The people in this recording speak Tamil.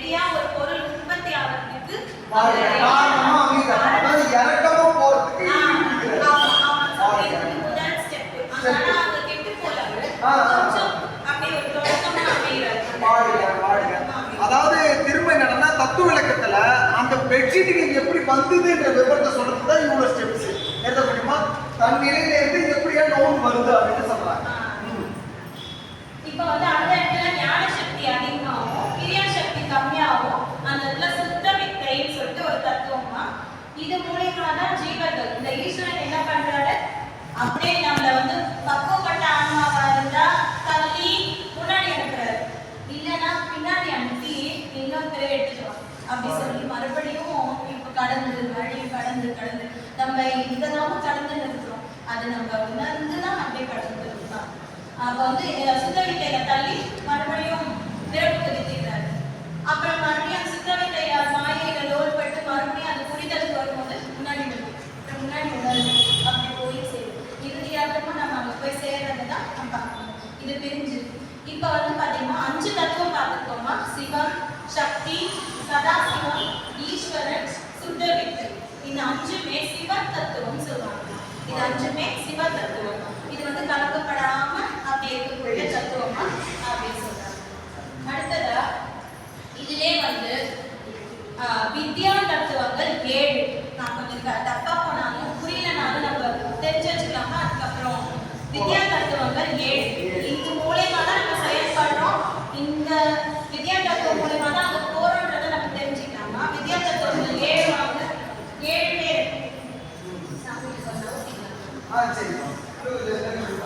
ரெடியா ஒரு பொருள் உற்பத்தி ஆகிறதுக்கு பெட்ஷீட்டுக்கு எப்படி வந்ததுன்ற விவரத்தை சொல்றது தான் இவங்களோட ஸ்டெப்ஸ் எழுத முடியுமா தன் நிலையில இருந்து எப்படியா நோன் வருது அப்படின்னு சொல்றாங்க. இப்போ இப்ப வந்து அந்த இடத்துல ஞான சக்தி அதிகமாகும் கிரியா சக்தி கம்மியாகும் அந்த இடத்துல சுத்த வித்தைன்னு சொல்லிட்டு ஒரு தத்துவமா இது மூலியமா தான் ஜீவர்கள் இந்த ஈஸ்வரன் என்ன பண்றாரு? அப்படியே நம்மள வந்து பக்குவப்பட்ட ஆன்மாவா இருந்தா தள்ளி முன்னாடி அனுப்புறாரு இல்லைன்னா பின்னாடி அனுப்பி இன்னொருத்தரை எடுத்துட்டு அப்படி சொல்லி மறுபடியும் இப்ப கடந்து வழி கடந்து கடந்து. நம்ம இதெல்லாம் கடந்து நிறுத்துறோம். அது நம்ம உணர்ந்து தான் அப்படியே கடந்து இருக்கலாம் அப்ப வந்து சுத்த வித்தையில தள்ளி மறுபடியும் பிறப்பு வித்தைகிறாரு அப்புறம் மறுபடியும் சுத்த வித்தைய மாயையில லோல் பட்டு மறுபடியும் அது புரிதலுக்கு வரும்போது முன்னாடி முன்னாடி உணர்வு அப்படி போய் சேரும். இறுதியாகமா நம்ம அங்க போய் சேர்றது தான் நம்ம பார்க்கணும். இது பிரிஞ்சு இப்ப வந்து பாத்தீங்கன்னா அஞ்சு தத்துவம் பார்த்துக்கோமா சிவம் சக்தி சதாசிவம் ஈஸ்வரன் சுத்த இந்த அஞ்சுமே சிவ தத்துவம் சொல்லுவாங்க. இது அஞ்சுமே சிவ தத்துவம் இது வந்து கலக்கப்படாம அப்படி இருக்கக்கூடிய தத்துவமா அப்படின்னு சொல்றாங்க. அடுத்ததா இதிலே வந்து ஆஹ், வித்யா தத்துவங்கள் ஏழு. நான் கொஞ்சம் தப்பா போனாலும் புரியலனாலும் நம்ம தெரிஞ்சு வச்சுக்கலாமா? அதுக்கப்புறம் வித்யா தத்துவங்கள் ஏழு. 按紧了对不对？那个就是